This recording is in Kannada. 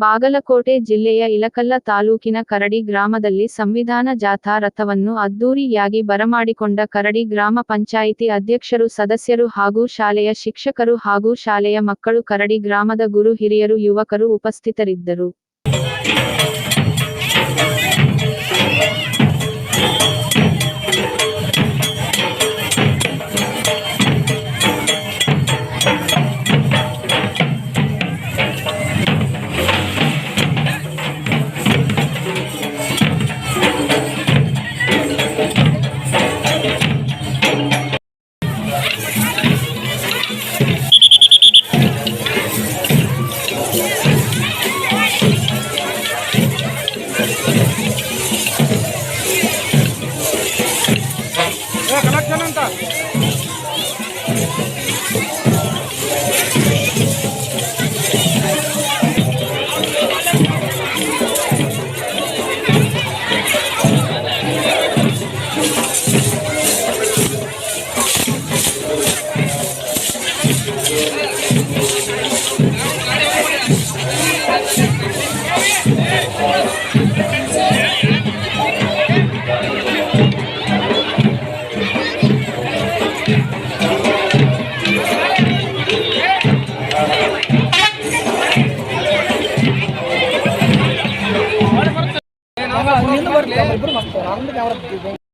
ಬಾಗಲಕೋಟೆ ಜಿಲ್ಲೆಯ ಇಲಕಲ್ಲ ತಾಲೂಕಿನ ಕರಡಿ ಗ್ರಾಮದಲ್ಲಿ ಸಂವಿಧಾನ ಜಾಥಾ ರಥವನ್ನು ಅದ್ದೂರಿಯಾಗಿ ಬರಮಾಡಿಕೊಂಡ ಕರಡಿ ಗ್ರಾಮ ಪಂಚಾಯಿತಿ ಅಧ್ಯಕ್ಷರು, ಸದಸ್ಯರು ಹಾಗೂ ಶಾಲೆಯ ಶಿಕ್ಷಕರು ಹಾಗೂ ಶಾಲೆಯ ಮಕ್ಕಳು ಕರಡಿ ಗ್ರಾಮದ ಗುರು, ಹಿರಿಯರು, ಯುವಕರು ಉಪಸ್ಥಿತರಿದ್ದರು. కనెక్షన్ అంట అక్కడ ఎందుకు కెమెరా